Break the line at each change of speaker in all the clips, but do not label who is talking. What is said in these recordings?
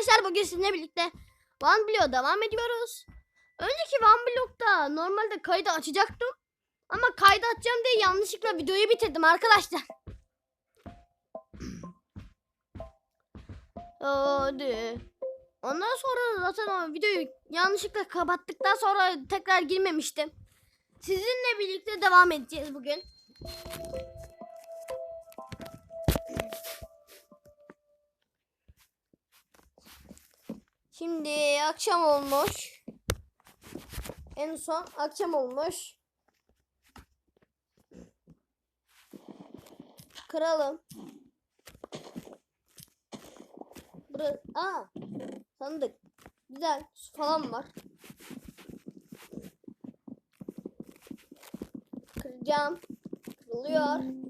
arkadaşlar bugün sizinle birlikte One Block'a devam ediyoruz. Önceki One Block'ta normalde kaydı açacaktım. Ama kaydı açacağım diye yanlışlıkla videoyu bitirdim arkadaşlar. Hadi. Ondan sonra zaten o videoyu yanlışlıkla kapattıktan sonra tekrar girmemiştim. Sizinle birlikte devam edeceğiz bugün. Şimdi akşam olmuş. En son akşam olmuş. Kıralım. Burası, aa, sandık. Güzel, su falan var. Kıracağım. Kırılıyor.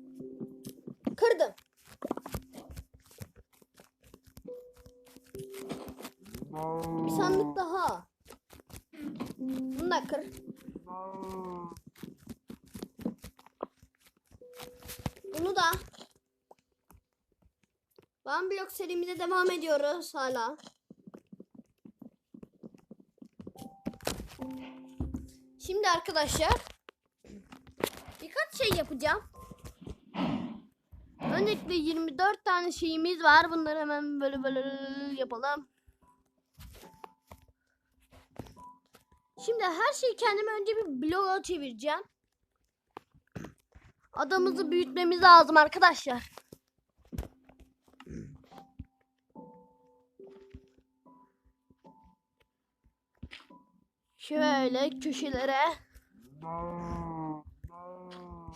Serimize devam ediyoruz hala. Şimdi arkadaşlar birkaç şey yapacağım. Öncelikle 24 tane şeyimiz var. Bunları hemen böyle böyle yapalım. Şimdi her şeyi kendime önce bir bloğa çevireceğim. Adamımızı büyütmemiz lazım arkadaşlar. Şöyle köşelere.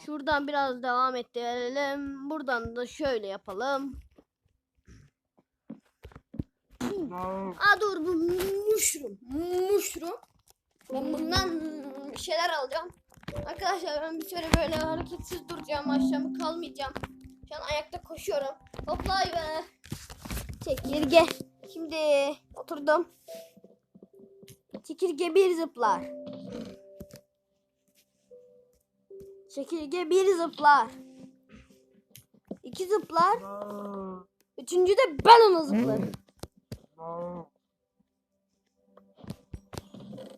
Şuradan biraz devam ettirelim. Buradan da şöyle yapalım. Aa dur bu mushroom. Mushroom. Ben bundan şeyler alacağım. Arkadaşlar ben bir süre böyle hareketsiz duracağım. Aşağımı kalmayacağım. Şu an ayakta koşuyorum. Hoplay be. Çekirge. Şimdi oturdum. Çekirge bir zıplar. Çekirge bir zıplar. İki zıplar. Üçüncü de ben ona zıplarım.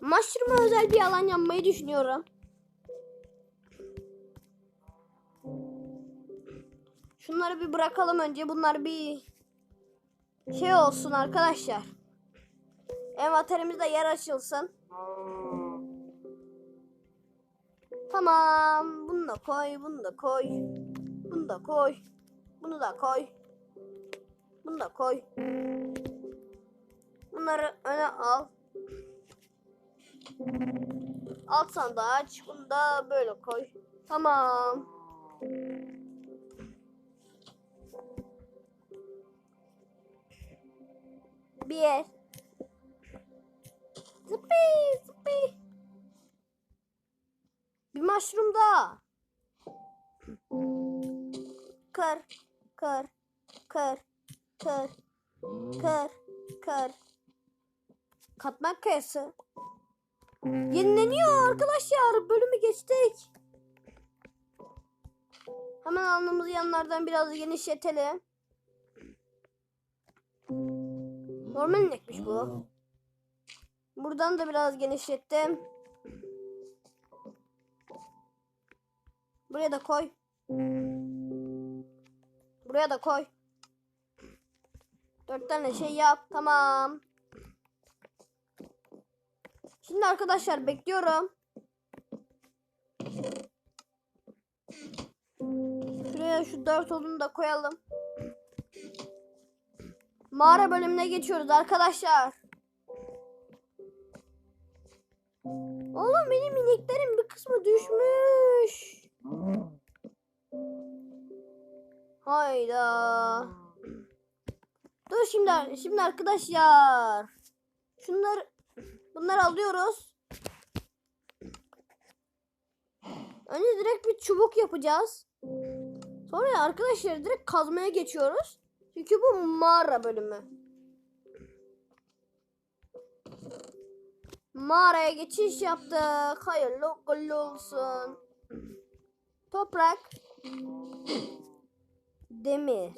Mushroom'a özel bir alan yapmayı düşünüyorum. Şunları bir bırakalım önce. Bunlar bir şey olsun arkadaşlar. Envanterimizde yer açılsın. Tamam. Bunu da koy. Bunu da koy. Bunu da koy. Bunu da koy. Bunu da koy. Bunları öne al. Alt sandığı aç. Bunu da böyle koy. Tamam. Bir. Bir mushroom daha. Kır, kır, kır, kır, kır, kır. Katman kayası. Yenileniyor arkadaşlar. Bölümü geçtik. Hemen alnımızı yanlardan biraz genişletelim. Normal inekmiş bu. Buradan da biraz genişlettim. Buraya da koy. Buraya da koy. Dört tane şey yap. Tamam. Şimdi arkadaşlar bekliyorum. Şuraya şu dört odunu da koyalım. Mağara bölümüne geçiyoruz arkadaşlar. Oğlum benim ineklerin bir kısmı düşmüş. Hayda. Dur şimdi şimdi arkadaşlar. Şunları bunları alıyoruz. Önce direkt bir çubuk yapacağız. Sonra arkadaşlar direkt kazmaya geçiyoruz. Çünkü bu mağara bölümü. Mağaraya geçiş yaptık. Hayırlı uğurlu olsun. Toprak. Demir.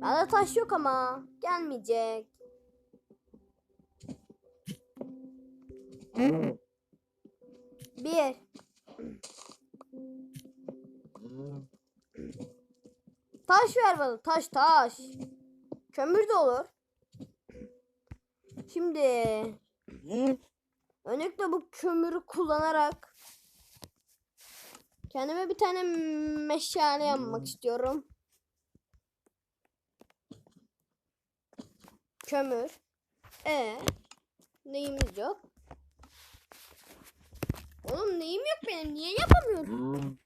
Bende taş yok ama. Gelmeyecek. Bir. Taş ver bana. Taş taş. Kömür de olur. Şimdi öncelikle bu kömürü kullanarak kendime bir tane meşale yapmak istiyorum. Kömür. E neyimiz yok? Oğlum neyim yok benim? Niye yapamıyorum?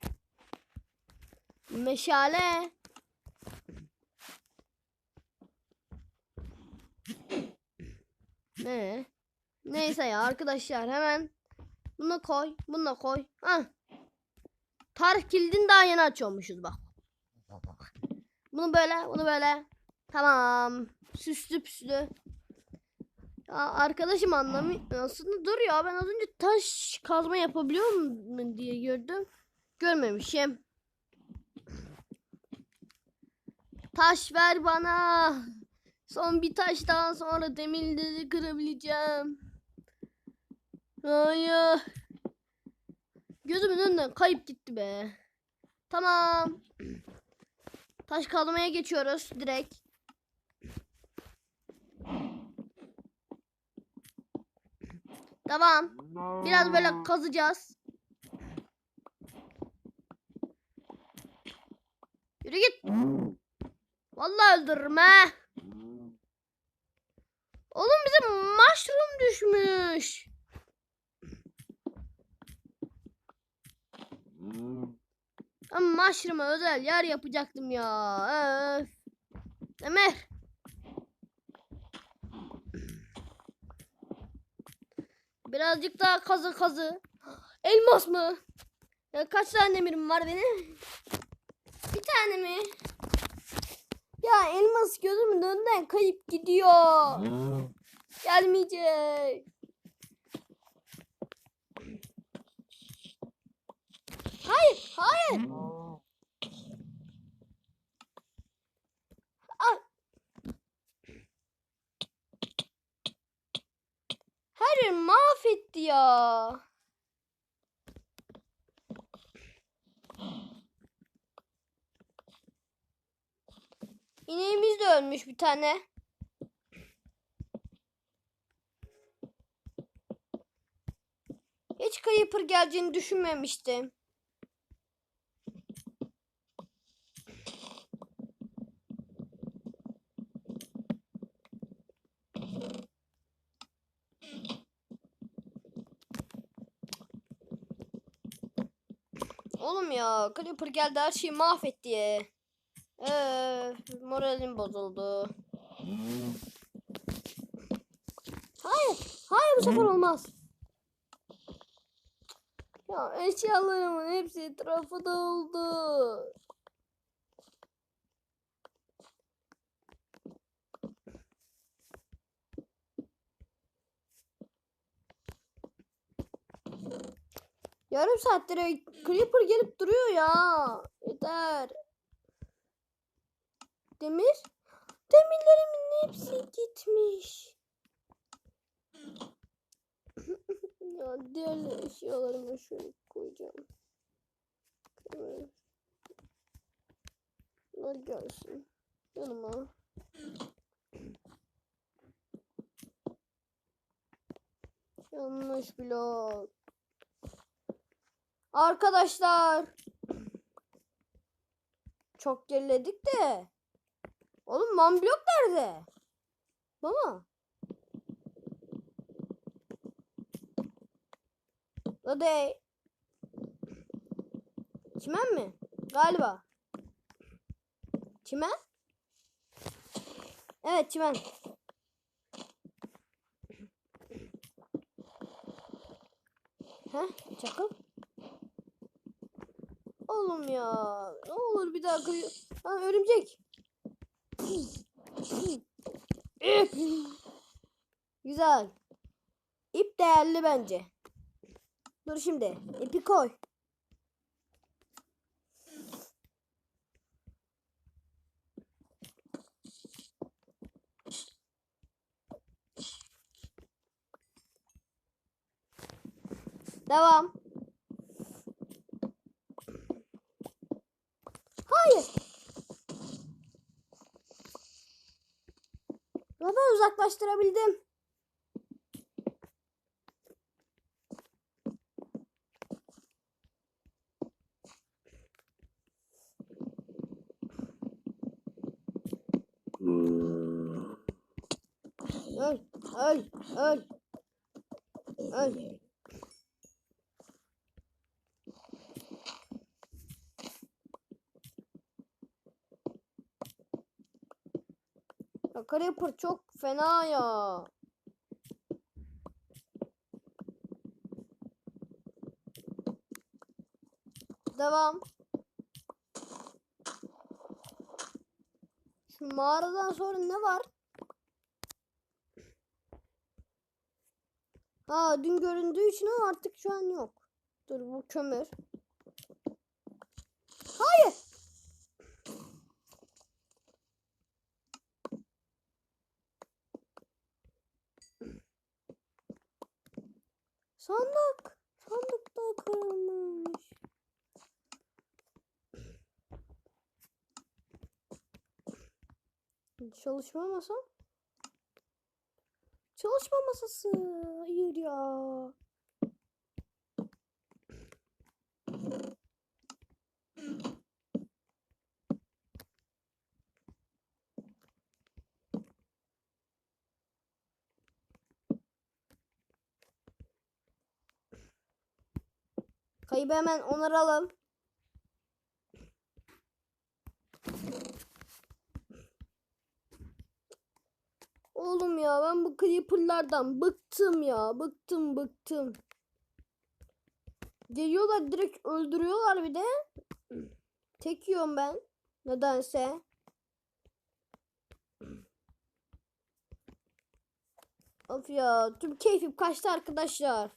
Meşale. Ne? Neyse ya arkadaşlar hemen bunu koy, bunu koy. Ha. Tarih kilidini daha yeni açıyormuşuz bak. Bunu böyle, bunu böyle. Tamam. Süslü püslü. Ya arkadaşım anlamıyor. Aslında dur ya ben az önce taş kazma yapabiliyor mu diye gördüm. Görmemişim. Taş ver bana. Son bir taştan sonra demirleri kırabileceğim. Hayır. Gözümün önünden kayıp gitti be. Tamam. Taş kazmaya geçiyoruz direkt. Tamam. Biraz böyle kazacağız. Yürü git. Vallahi öldürürüm ha. Oğlum bize mushroom düşmüş. Ama mushroom'a özel yer yapacaktım ya. Öf. Ömer. Birazcık daha kazı kazı. Elmas mı? Ya kaç tane demirim var benim? Bir tane mi? Ya elmas gözümün önünden kayıp gidiyor. Gelmeyecek. Hayır, hayır. Ay. Her yer mahvetti ya. İneğimiz de ölmüş bir tane. Hiç Creeper geleceğini düşünmemiştim. Oğlum ya Creeper geldi her şeyi mahvetti. Ee, moralim bozuldu. Hayır. Hayır bu sefer olmaz. Ya eşyalarımın hepsi etrafı dağıldı. Yarım saattir Creeper gelip duruyor ya. Yeter. Demir. Demirlerimin hepsi gitmiş. ya diğer eşyalarımı şöyle koyacağım. Evet. Bunlar gelsin. Yanıma. Yanlış blok. Arkadaşlar. Çok geriledik de. Oğlum man blok nerede? Baba. Hadi. Çimen mi? Galiba. Çimen? Evet çimen. Heh çakıl. Oğlum ya. Ne olur bir daha kıyı. Ha örümcek. İp. Güzel. İp değerli bence. Dur şimdi. İpi koy. Devam. Lava uzaklaştırabildim. Öl, öl, öl. Öl. Ya Creeper çok fena ya. Devam. Şu mağaradan sonra ne var? Ha dün göründüğü için ama artık şu an yok. Dur bu kömür. Hayır. Sandık. Sandık da kırılmış. Çalışma masa. Çalışma masası. Hayır ya. Kaybı hemen onaralım. Oğlum ya ben bu creeperlardan bıktım ya. Bıktım bıktım. Geliyorlar direkt öldürüyorlar bir de. Tek yiyorum ben. Nedense. Of ya tüm keyfim kaçtı arkadaşlar.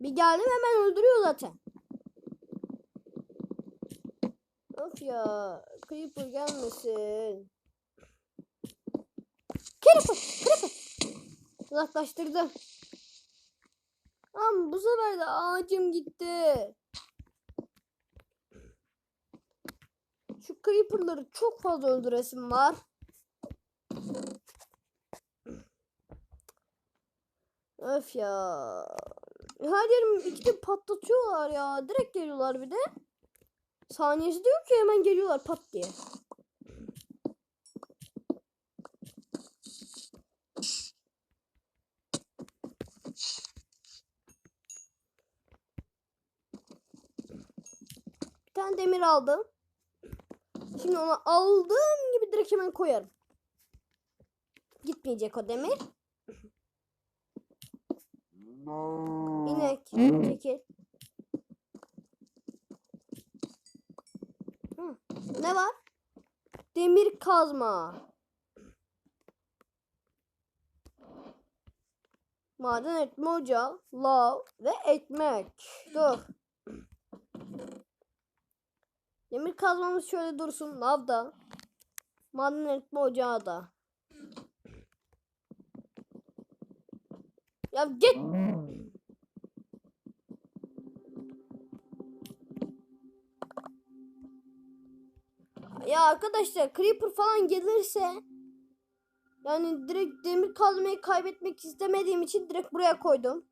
Bir geldim hemen öldürüyor zaten. Of ya Creeper gelmesin. Creeper, Creeper. Uzaklaştırdım. Ama bu sefer de ağacım gitti. Şu Creeper'ları çok fazla öldüresim var. Öf ya. Her yerimi ikide patlatıyorlar ya. Direkt geliyorlar bir de. Saniyesi de yok ki hemen geliyorlar pat diye. Tane demir aldım. Şimdi onu aldığım gibi direkt hemen koyarım. Gitmeyecek o demir. İnek. Çekil. Hı. Ne var? Demir kazma. Maden etme ocağı, lav ve ekmek. Dur. Demir kazmamız şöyle dursun. Lavda. Maden etme ocağı da. Ya git. Ya arkadaşlar creeper falan gelirse yani direkt demir kazmayı kaybetmek istemediğim için direkt buraya koydum.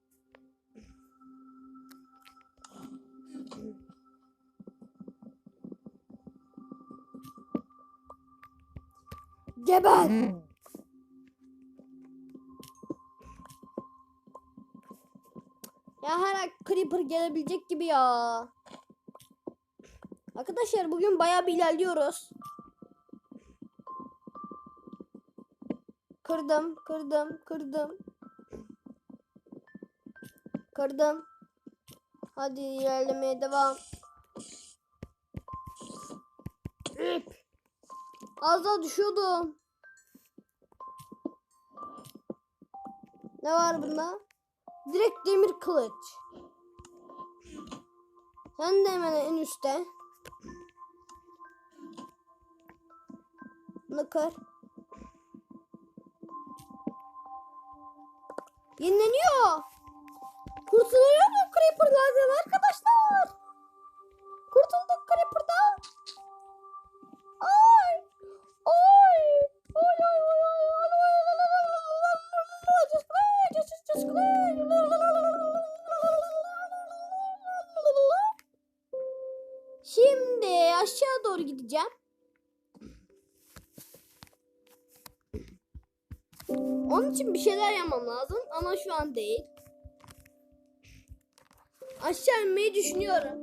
Geber. Ya her creeper gelebilecek gibi ya. Arkadaşlar bugün bayağı bir ilerliyoruz. Kırdım, kırdım, kırdım. Kırdım. Hadi ilerlemeye devam. Üp. Az daha düşüyordum. Ne var bunda? Direkt demir kılıç. Sen de hemen en üstte. Bunu kır. Yenileniyor. Kurtuluyor mu Creeper'lardan arkadaşlar? Kurtulduk Creeper'dan. Play, just just just play. Şimdi aşağı doğru gideceğim. Onun için bir şeyler yapmam lazım ama şu an değil. Aşağı inmeyi düşünüyorum.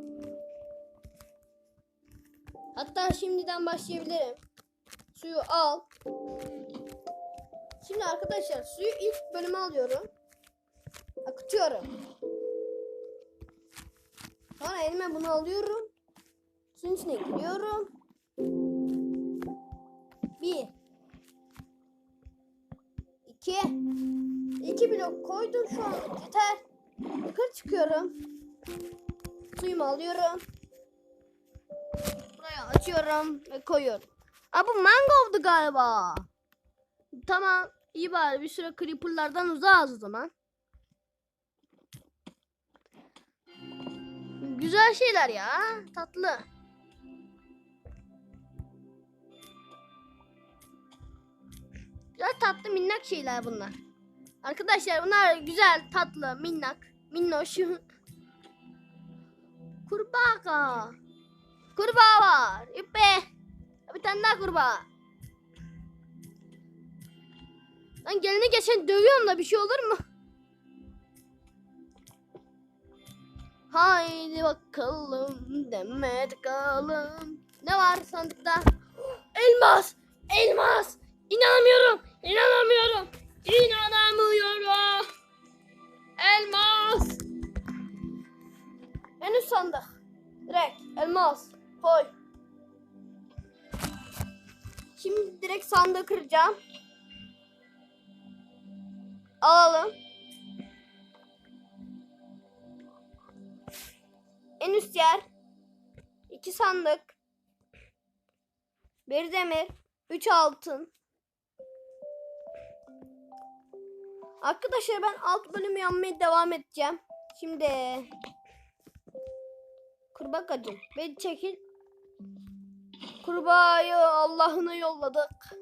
Hatta şimdiden başlayabilirim. Suyu al. Şimdi arkadaşlar suyu ilk bölüme alıyorum. Akıtıyorum. Sonra elime bunu alıyorum. Suyun içine giriyorum. Bir. İki. İki blok koydum şu an yeter. Yukarı çıkıyorum. Suyumu alıyorum. Buraya açıyorum ve koyuyorum. Aa bu mangovdu galiba. Tamam iyi bari bir süre creeperlardan uzağız o zaman. Güzel şeyler ya. Tatlı. Güzel tatlı minnak şeyler bunlar. Arkadaşlar bunlar güzel tatlı minnak. Minnoş. Kurbağa. Kurbağa var. İpe. Bir tane daha kurbağa. Ben gelene geçen dövüyorum da bir şey olur mu? Haydi bakalım demet kalım. Ne var sandıkta? Elmas! Elmas! İnanamıyorum! İnanamıyorum! İnanamıyorum! Elmas! En üst sandık. Direkt elmas. Koy. Şimdi direkt sandığı kıracağım. Alalım. En üst yer. iki sandık. Bir demir. Üç altın. Arkadaşlar ben alt bölümü yapmaya devam edeceğim. Şimdi kurbağacım beni çekil. Kurbağayı Allah'ına yolladık.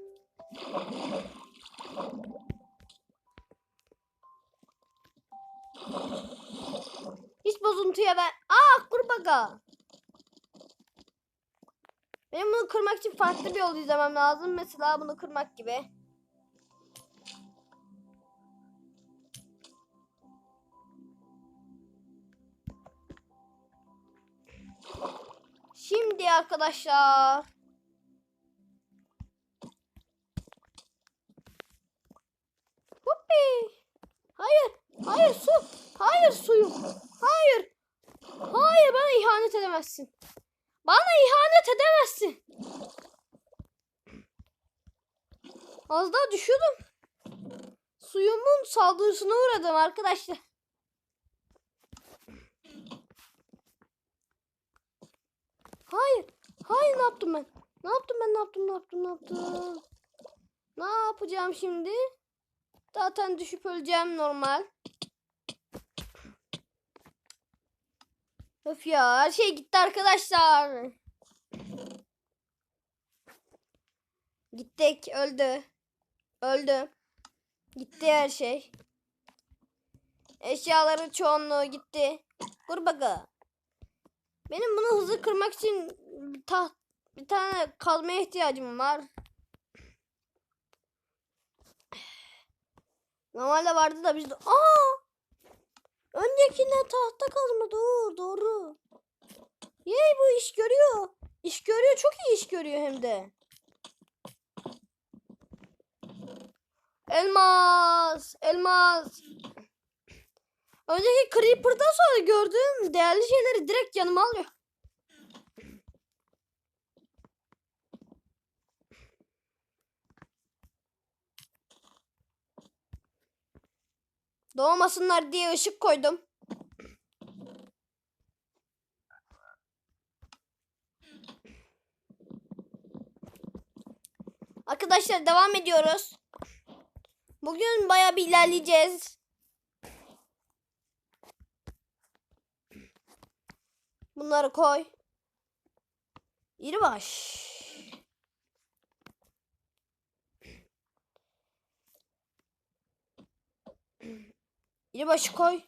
Hiç bozuntuya ver. Aa kurbağa. Benim bunu kırmak için farklı bir yol izlemem lazım. Mesela bunu kırmak gibi. Arkadaşlar. Hoppi. Hayır. Hayır su. Hayır suyum. Hayır. Hayır bana ihanet edemezsin. Bana ihanet edemezsin. Az daha düşüyordum. Suyumun saldırısına uğradım arkadaşlar. Hayır. Hayır ne yaptım ben? Ne yaptım ben? Ne yaptım? Ne yaptım? Ne yaptım? Ne yapacağım şimdi? Zaten düşüp öleceğim normal. Öf ya her şey gitti arkadaşlar. Gittik öldü. Öldü. Gitti her şey. Eşyaların çoğunluğu gitti. Kurbağa. Benim bunu hızlı kırmak için bir, ta bir tane kazmaya ihtiyacım var. Normalde vardı da bizde. Aa! Öncekinde tahta kazma dur doğru. Yey bu iş görüyor. İş görüyor çok iyi iş görüyor hem de. Elmas, elmas. Önceki Creeper'dan sonra gördüğüm değerli şeyleri direkt yanıma alıyor. Doğmasınlar diye ışık koydum. Arkadaşlar devam ediyoruz. Bugün bayağı bir ilerleyeceğiz. Bunları koy. İri baş. İri başı koy.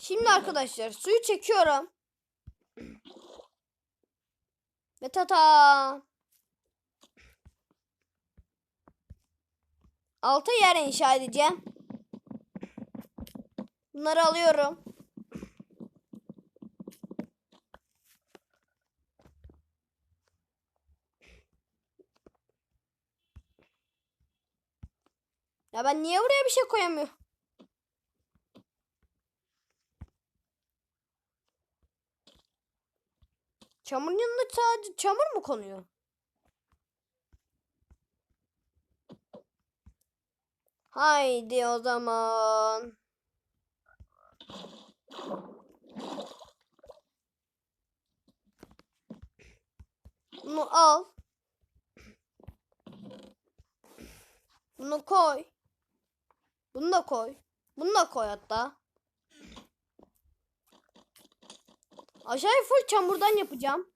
Şimdi arkadaşlar suyu çekiyorum. Ve tata. Alta yer inşa edeceğim. Bunları alıyorum. Ya ben niye buraya bir şey koyamıyorum? Çamurun yanında sadece çamur mu konuyor? Haydi o zaman. Bunu al. Bunu koy. Bunu da koy. Bunu da koy hatta. Aşağıya full çamurdan yapacağım.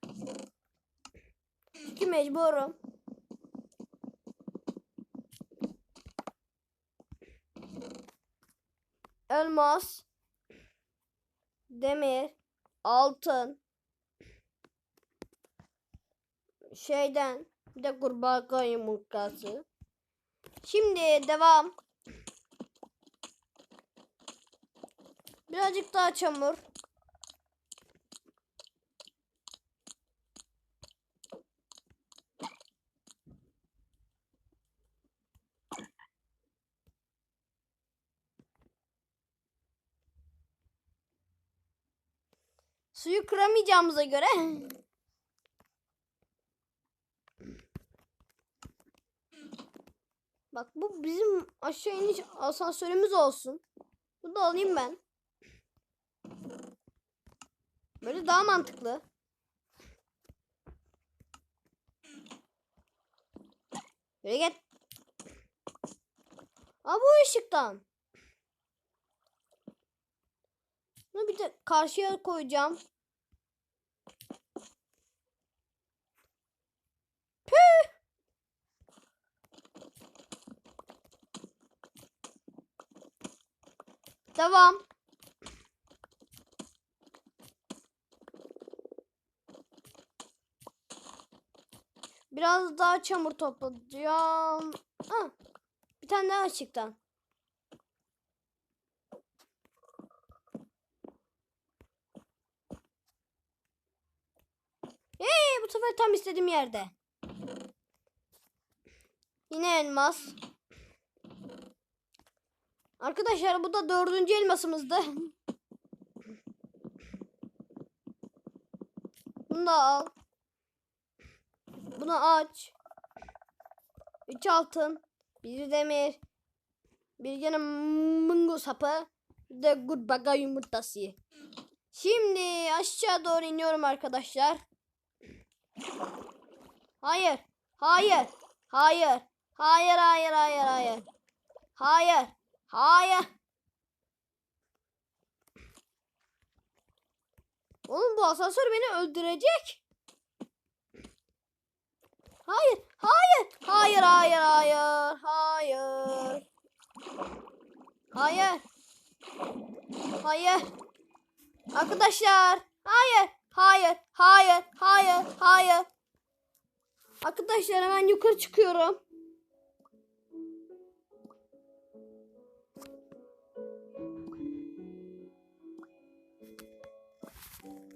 Çünkü mecburum. Elmas. Demir. Altın. Şeyden. Bir de kurbağa yumurtası. Şimdi devam. Birazcık daha çamur. Suyu kıramayacağımıza göre Bak bu bizim aşağı iniş asansörümüz olsun. Bunu da alayım ben. Böyle daha mantıklı. Böyle git. Aa bu ışıktan. Bunu bir de karşıya koyacağım. Devam. Biraz daha çamur toplayacağım. Ha, bir tane daha ışıktan. Hey, bu sefer tam istediğim yerde. Yine elmas. Arkadaşlar bu da dördüncü elmasımızdı. Bunu da al. Bunu aç. Üç altın. Bir demir. Bir gene mungo sapı. Bir de kurbağa yumurtası. Şimdi aşağı doğru iniyorum arkadaşlar. Hayır. Hayır. Hayır. Hayır hayır hayır hayır. Hayır. Hayır. Oğlum bu asansör beni öldürecek. Hayır, hayır, hayır, hayır, hayır, hayır. Hayır. Hayır. Arkadaşlar, hayır, hayır, hayır, hayır, hayır. Arkadaşlar hemen yukarı çıkıyorum.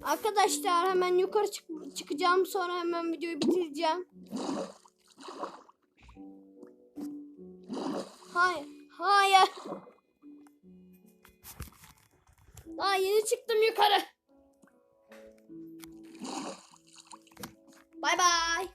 Arkadaşlar hemen yukarı çık- çıkacağım sonra hemen videoyu bitireceğim. Hayır, hayır. Daha yeni çıktım yukarı. Bay bay.